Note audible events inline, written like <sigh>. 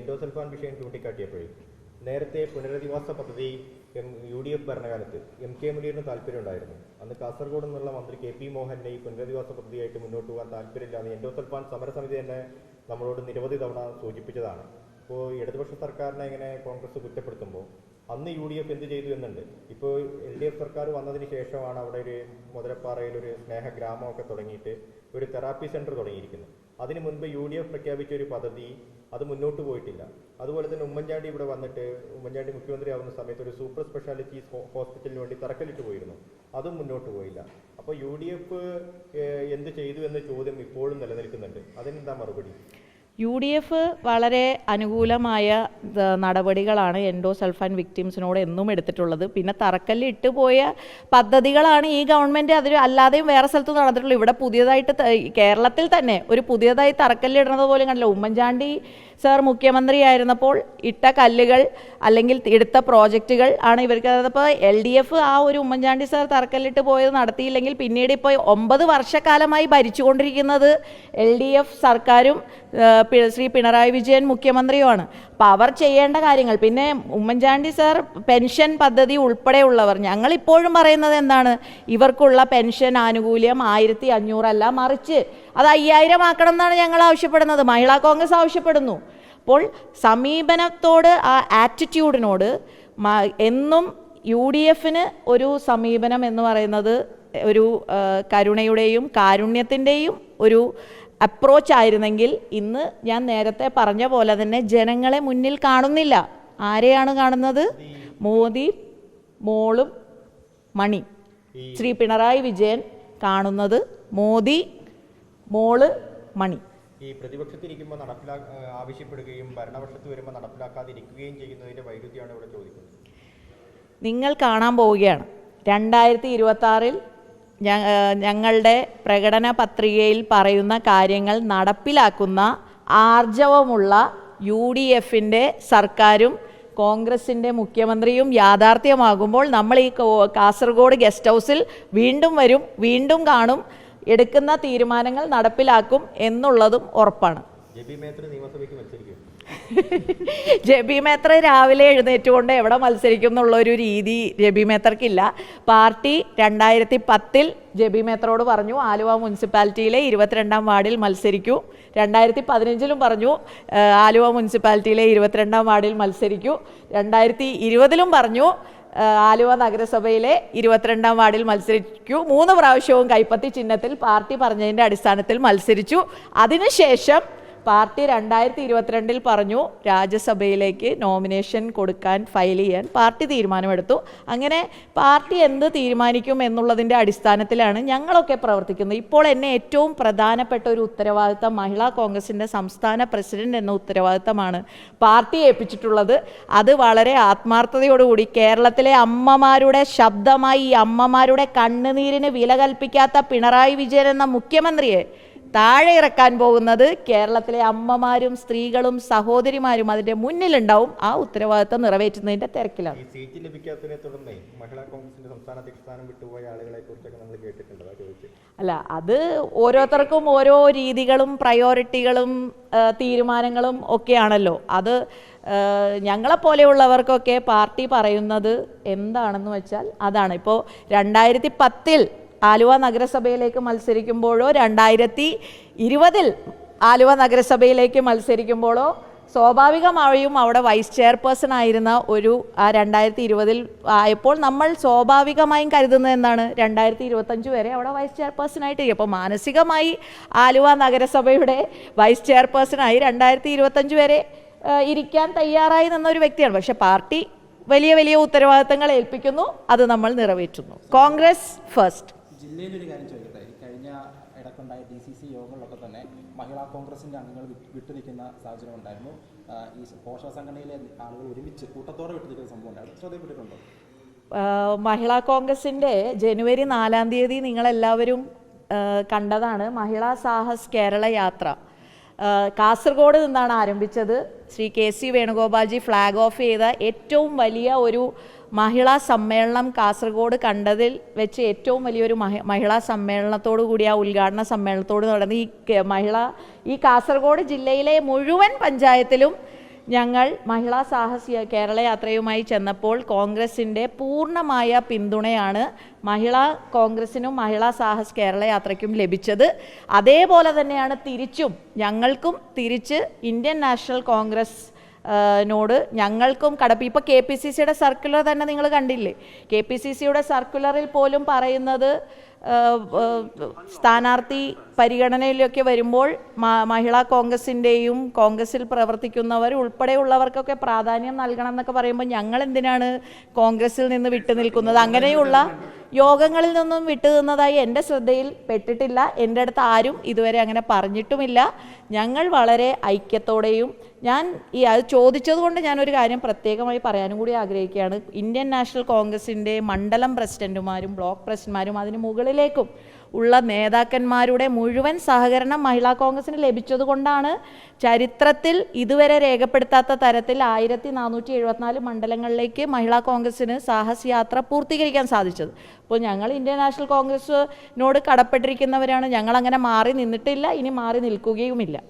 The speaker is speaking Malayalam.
എൻഡോസൾഫാൻ വിഷയം ചൂണ്ടിക്കാട്ടിയപ്പോഴേ നേരത്തെ പുനരധിവാസ പദ്ധതി എം യു ഡി എഫ് ഭരണകാലത്ത് എം കെ മുനീറിന് താല്പര്യമുണ്ടായിരുന്നു അന്ന് കാസർഗോഡ് നിന്നുള്ള മന്ത്രി കെ പി മോഹനെ ഈ പുനരധിവാസ പദ്ധതിയായിട്ട് മുന്നോട്ട് പോകാൻ താല്പര്യമില്ലാന്ന് എൻഡോസൾഫാൻ സമരസമിതി തന്നെ നമ്മളോട് നിരവധി തവണ സൂചിപ്പിച്ചതാണ്. ഇപ്പോൾ ഇടതുപക്ഷ സർക്കാരിനെ ഇങ്ങനെ കോൺഗ്രസ് കുറ്റപ്പെടുത്തുമ്പോൾ അന്ന് യു ഡി എഫ് എന്ത് ചെയ്തു എന്നുണ്ട്. ഇപ്പോൾ എൽ ഡി എഫ് സർക്കാർ വന്നതിന് ശേഷമാണ് അവിടെ ഒരു മുതലപ്പാറയിൽ ഒരു സ്നേഹ ഗ്രാമമൊക്കെ തുടങ്ങിയിട്ട് ഒരു തെറാപ്പി സെന്റർ തുടങ്ങിയിരിക്കുന്നത്. അതിന് മുൻപ് യു ഡി എഫ് പ്രഖ്യാപിച്ച ഒരു പദ്ധതി അത് മുന്നോട്ട് പോയിട്ടില്ല. അതുപോലെ തന്നെ ഉമ്മൻചാണ്ടി ഇവിടെ വന്നിട്ട് ഉമ്മൻചാണ്ടി മുഖ്യമന്ത്രി ആവുന്ന സമയത്ത് ഒരു സൂപ്പർ സ്പെഷ്യാലിറ്റി ഹോസ്പിറ്റലിന് വേണ്ടി തറക്കല്ലിട്ട് പോയിരുന്നു. അതും മുന്നോട്ട് പോയില്ല. അപ്പോൾ യു ഡി എഫ് എന്ത് ചെയ്തു എന്ന ചോദ്യം ഇപ്പോഴും നിലനിൽക്കുന്നുണ്ട്. അതിനെന്താ മറുപടി? യു ഡി എഫ് വളരെ അനുകൂലമായ നടപടികളാണ് നടപടികളാണ് എൻഡോസൾഫാൻ വിക്ടിംസിനോട് എന്നും എടുത്തിട്ടുള്ളത്. പിന്നെ തറക്കല്ല് ഇട്ടുപോയ പദ്ധതികളാണ് ഈ ഗവൺമെന്റ് അതിൽ അല്ലാതെയും വേറെ സ്ഥലത്ത് നടന്നിട്ടുള്ളൂ ഇവിടെ പുതിയതായിട്ട് കേരളത്തിൽ തന്നെ ഒരു പുതിയതായി തറക്കല്ലിടുന്നത് പോലും കണ്ടില്ല. ഉമ്മൻചാണ്ടി സാർ മുഖ്യമന്ത്രിയായിരുന്നപ്പോൾ ഇട്ട കല്ലുകൾ അല്ലെങ്കിൽ എടുത്ത പ്രോജക്റ്റുകൾ ആണ് ഇവർക്ക് അതപ്പോൾ എൽ ഡി എഫ് ആ ഒരു ഉമ്മൻചാണ്ടി സാർ തറക്കല്ലിട്ട് പോയത് നടത്തിയില്ലെങ്കിൽ പിന്നീട് ഇപ്പോൾ ഒമ്പത് വർഷക്കാലമായി ഭരിച്ചുകൊണ്ടിരിക്കുന്നത് എൽ ഡി എഫ് സർക്കാരും ശ്രീ പിണറായി വിജയൻ മുഖ്യമന്ത്രിയുമാണ്. അപ്പോൾ അവർ ചെയ്യേണ്ട കാര്യങ്ങൾ. പിന്നെ ഉമ്മൻചാണ്ടി സാർ പെൻഷൻ പദ്ധതി ഉൾപ്പെടെയുള്ളവർ ഞങ്ങൾ ഇപ്പോഴും പറയുന്നത് എന്താണ്? ഇവർക്കുള്ള പെൻഷൻ ആനുകൂല്യം ആയിരത്തി അഞ്ഞൂറല്ല മറിച്ച് അത് അയ്യായിരം ആക്കണം എന്നാണ് ഞങ്ങൾ ആവശ്യപ്പെടുന്നത്. മഹിളാ കോൺഗ്രസ് ആവശ്യപ്പെടുന്നു. അപ്പോൾ സമീപനത്തോട് ആ ആറ്റിറ്റ്യൂഡിനോട് എന്നും യു ഡി എഫിന് ഒരു സമീപനം എന്ന് പറയുന്നത് ഒരു കരുണയുടെയും കാരുണ്യത്തിന്റെയും ഒരു അപ്രോച്ച് ആയിരുന്നെങ്കിൽ ഇന്ന് ഞാൻ നേരത്തെ പറഞ്ഞ പോലെ തന്നെ ജനങ്ങളെ മുന്നിൽ കാണുന്നില്ല. ആരെയാണ് കാണുന്നത്? മോദി മോളും മണി. ശ്രീ പിണറായി വിജയൻ കാണുന്നത് മോദി മോൾ മണി. ഈ പ്രതിപക്ഷത്തിരിക്കുമ്പോൾ നടപ്പിലാ ആവശ്യപ്പെടുകയും ഭരണപക്ഷത്ത് വരുമ്പോൾ നടപ്പിലാക്കാതിരിക്കുകയും ചെയ്യുന്നതിന്റെ വൈരുദ്ധ്യമാണ് ഇവിടെ ചോദിക്കുന്നത്. നിങ്ങൾ കാണാൻ പോവുകയാണ്. രണ്ടായിരത്തി ഇരുപത്തി ആറിൽ ഞങ്ങളുടെ പ്രകടന പത്രികയിൽ പറയുന്ന കാര്യങ്ങൾ നടപ്പിലാക്കുന്ന ആർജവമുള്ള യു ഡി എഫിന്റെ സർക്കാരും കോൺഗ്രസിന്റെ മുഖ്യമന്ത്രിയും യാഥാർത്ഥ്യമാകുമ്പോൾ നമ്മൾ ഈ കാസർഗോഡ് ഗസ്റ്റ് ഹൗസിൽ വീണ്ടും വരും വീണ്ടും കാണും എടുക്കുന്ന തീരുമാനങ്ങൾ നടപ്പിലാക്കും എന്നുള്ളതും ഉറപ്പാണ്. നിയമസഭയ്ക്ക് മത്സരിക്കും. <laughs> ജബി മേത്ര രാവിലെ എഴുന്നേറ്റുകൊണ്ട് എവിടെ മത്സരിക്കും എന്നുള്ളൊരു രീതി ജബി മേത്രക്കില്ല. പാർട്ടി രണ്ടായിരത്തി പത്തിൽ ജബി മേത്രയോട് പറഞ്ഞു ആലുവ മുനിസിപ്പാലിറ്റിയിലെ ഇരുപത്തിരണ്ടാം വാർഡിൽ മത്സരിക്കൂ. രണ്ടായിരത്തി പതിനഞ്ചിലും പറഞ്ഞു ആലുവ മുനിസിപ്പാലിറ്റിയിലെ ഇരുപത്തിരണ്ടാം വാർഡിൽ മത്സരിക്കൂ. രണ്ടായിരത്തി ഇരുപതിലും പറഞ്ഞു ആലുവ നഗരസഭയിലെ ഇരുപത്തിരണ്ടാം വാർഡിൽ മത്സരിക്കൂ. മൂന്ന് പ്രാവശ്യവും കൈപ്പത്തി ചിഹ്നത്തിൽ പാർട്ടി പറഞ്ഞതിന്റെ അടിസ്ഥാനത്തിൽ മത്സരിച്ചു. അതിനുശേഷം പാർട്ടി രണ്ടായിരത്തി ഇരുപത്തിരണ്ടിൽ പറഞ്ഞു രാജ്യസഭയിലേക്ക് നോമിനേഷൻ കൊടുക്കാൻ ഫയൽ ചെയ്യാൻ പാർട്ടി തീരുമാനമെടുത്തു. അങ്ങനെ പാർട്ടി എന്ത് തീരുമാനിക്കും എന്നുള്ളതിന്റെ അടിസ്ഥാനത്തിലാണ് ഞങ്ങളൊക്കെ പ്രവർത്തിക്കുന്നത്. ഇപ്പോൾ എന്നെ ഏറ്റവും പ്രധാനപ്പെട്ട ഒരു ഉത്തരവാദിത്തം മഹിളാ കോൺഗ്രസിന്റെ സംസ്ഥാന പ്രസിഡന്റ് എന്ന ഉത്തരവാദിത്തമാണ് പാർട്ടി ഏൽപ്പിച്ചിട്ടുള്ളത്. അത് വളരെ ആത്മാർത്ഥതയോടുകൂടി കേരളത്തിലെ അമ്മമാരുടെ ശബ്ദമായി ഈ അമ്മമാരുടെ കണ്ണുനീരിന് വില കൽപ്പിക്കാത്ത പിണറായി വിജയൻ എന്ന മുഖ്യമന്ത്രിയെ താഴെ ഇറക്കാൻ പോകുന്നത് കേരളത്തിലെ അമ്മമാരും സ്ത്രീകളും സഹോദരിമാരും അതിന്റെ മുന്നിലുണ്ടാവും. ആ ഉത്തരവാദിത്തം നിറവേറ്റുന്നതിന്റെ തിരക്കിലാണ്. സീറ്റ് ലഭിക്കാത്തതിനെ തുടർന്ന് മഹിളാ കോൺഗ്രസിന്റെ സംസ്ഥാന അധ്യക്ഷ സ്ഥാനം വിട്ടുപോയ ആളുകളെ കുറിച്ചൊക്കെ നമ്മൾ കേട്ടിട്ടുണ്ട്. അല്ല അത് ഓരോരുത്തർക്കും ഓരോ രീതികളും പ്രയോറിറ്റികളും തീരുമാനങ്ങളും ഒക്കെയാണല്ലോ. അത് ഞങ്ങളെ പോലെയുള്ളവർക്കൊക്കെ പാർട്ടി പറയുന്നത് എന്താണെന്ന് വെച്ചാൽ അതാണ്. ഇപ്പോൾ രണ്ടായിരത്തി പത്തിൽ ആലുവ നഗരസഭയിലേക്ക് മത്സരിക്കുമ്പോഴോ രണ്ടായിരത്തി ഇരുപതിൽ ആലുവ നഗരസഭയിലേക്ക് മത്സരിക്കുമ്പോഴോ സ്വാഭാവികമായും അവിടെ വൈസ് ചെയർപേഴ്സൺ ആയിരുന്ന ഒരു ആ രണ്ടായിരത്തി ഇരുപതിൽ ആയപ്പോൾ നമ്മൾ സ്വാഭാവികമായും കരുതുന്നത് എന്താണ്? രണ്ടായിരത്തി ഇരുപത്തഞ്ച് വരെ അവിടെ വൈസ് ചെയർപേഴ്സൺ ആയിട്ട് ഇരിക്കും അപ്പോൾ മാനസികമായി ആലുവ നഗരസഭയുടെ വൈസ് ചെയർപേഴ്സണായി രണ്ടായിരത്തി ഇരുപത്തഞ്ച് വരെ ഇരിക്കാൻ തയ്യാറായി നിന്ന ഒരു വ്യക്തിയാണ്. പക്ഷേ പാർട്ടി വലിയ വലിയ ഉത്തരവാദിത്തങ്ങൾ ഏൽപ്പിക്കുന്നു. അത് നമ്മൾ നിറവേറ്റുന്നു. Congress first. ജില്ലയിൽ ഒരു കാര്യം ചോദിക്കട്ടെ? ഈ കഴിഞ്ഞ ഇടക്കുണ്ടായ ഡി സി സി യോഗങ്ങളിലൊക്കെ തന്നെ മഹിളാ കോൺഗ്രസിന്റെ അംഗങ്ങൾ വിട്ട് നിൽക്കുന്ന സാഹചര്യം ഉണ്ടായിരുന്നു. ഈ പോഷക സംഘടനയിലെ ആളുകൾ ഒരുമിച്ച് കൂട്ടത്തോടെ വിട്ടു നിൽക്കുന്ന സംഭവം ഉണ്ടായിരുന്നു ശ്രദ്ധപ്പെട്ടിട്ടുണ്ടോ ആ, മഹിളാ കോൺഗ്രസിന്റെ ജനുവരി നാലാം തീയതി നിങ്ങളെല്ലാവരും കണ്ടതാണ് മഹിളാ സാഹസ് കേരള യാത്ര. കാസർഗോഡ് നിന്നാണ് ആരംഭിച്ചത്. ശ്രീ കെ സി വേണുഗോപാൽജി ഫ്ലാഗ് ഓഫ് ചെയ്ത ഏറ്റവും വലിയ ഒരു മഹിളാ സമ്മേളനം കാസർഗോഡ് കണ്ടതിൽ വെച്ച് ഏറ്റവും വലിയൊരു മഹി മഹിളാ സമ്മേളനത്തോടു കൂടി ആ ഉദ്ഘാടന സമ്മേളനത്തോട് നടന്ന് ഈ മഹിള ഈ കാസർഗോഡ് ജില്ലയിലെ മുഴുവൻ പഞ്ചായത്തിലും ഞങ്ങൾ മഹിളാ സാഹസിക കേരള യാത്രയുമായി ചെന്നപ്പോൾ കോൺഗ്രസിന്റെ പൂർണമായ പിന്തുണയാണ് മഹിളാ കോൺഗ്രസിനും മഹിളാ സാഹസ് കേരള യാത്രയ്ക്കും ലഭിച്ചത്. അതേപോലെ തന്നെയാണ് തിരിച്ചും ഞങ്ങൾക്കും തിരിച്ച് ഇന്ത്യൻ നാഷണൽ കോൺഗ്രസ് നോട് ഞങ്ങൾക്കും കടപ്പ്. ഇപ്പോൾ കെ പി സി സിയുടെ സർക്കുലർ തന്നെ നിങ്ങൾ കണ്ടില്ലേ? കെ പി സി സിയുടെ സർക്കുലറിൽ പോലും പറയുന്നത് സ്ഥാനാർത്ഥി പരിഗണനയിലൊക്കെ വരുമ്പോൾ മഹിളാ കോൺഗ്രസിന്റെയും കോൺഗ്രസിൽ പ്രവർത്തിക്കുന്നവർ ഉൾപ്പെടെയുള്ളവർക്കൊക്കെ പ്രാധാന്യം നൽകണം എന്നൊക്കെ പറയുമ്പോൾ ഞങ്ങൾ എന്തിനാണ് കോൺഗ്രസിൽ നിന്ന് വിട്ടു നിൽക്കുന്നത് അങ്ങനെയുള്ള യോഗങ്ങളിൽ നിന്നും വിട്ടു നിന്നതായി എന്റെ ശ്രദ്ധയിൽ പെട്ടിട്ടില്ല. എന്റെ അടുത്ത് ആരും ഇതുവരെ അങ്ങനെ പറഞ്ഞിട്ടുമില്ല. ഞങ്ങൾ വളരെ ഐക്യത്തോടെയും ഞാൻ ഈ അത് ചോദിച്ചതുകൊണ്ട് ഞാനൊരു കാര്യം പ്രത്യേകമായി പറയാനും കൂടി ആഗ്രഹിക്കുകയാണ്. ഇന്ത്യൻ നാഷണൽ കോൺഗ്രസിന്റെ മണ്ഡലം പ്രസിഡന്റുമാരും ബ്ലോക്ക് പ്രസിഡന്റുമാരും അതിന് മുകളിലേക്കും ഉള്ള നേതാക്കന്മാരുടെ മുഴുവൻ സഹകരണം മഹിളാ കോൺഗ്രസിന് ലഭിച്ചത് കൊണ്ടാണ് ചരിത്രത്തിൽ ഇതുവരെ രേഖപ്പെടുത്താത്ത തരത്തിൽ ആയിരത്തി നാനൂറ്റി എഴുപത്തിനാല് മണ്ഡലങ്ങളിലേക്ക് മഹിളാ കോൺഗ്രസിന് സാഹസയാത്ര പൂർത്തീകരിക്കാൻ സാധിച്ചത്. അപ്പോൾ ഞങ്ങൾ ഇന്ത്യൻ നാഷണൽ കോൺഗ്രസിനോട് കടപ്പെട്ടിരിക്കുന്നവരാണ്. ഞങ്ങൾ അങ്ങനെ മാറി നിന്നിട്ടില്ല. ഇനി മാറി നിൽക്കുകയുമില്ല.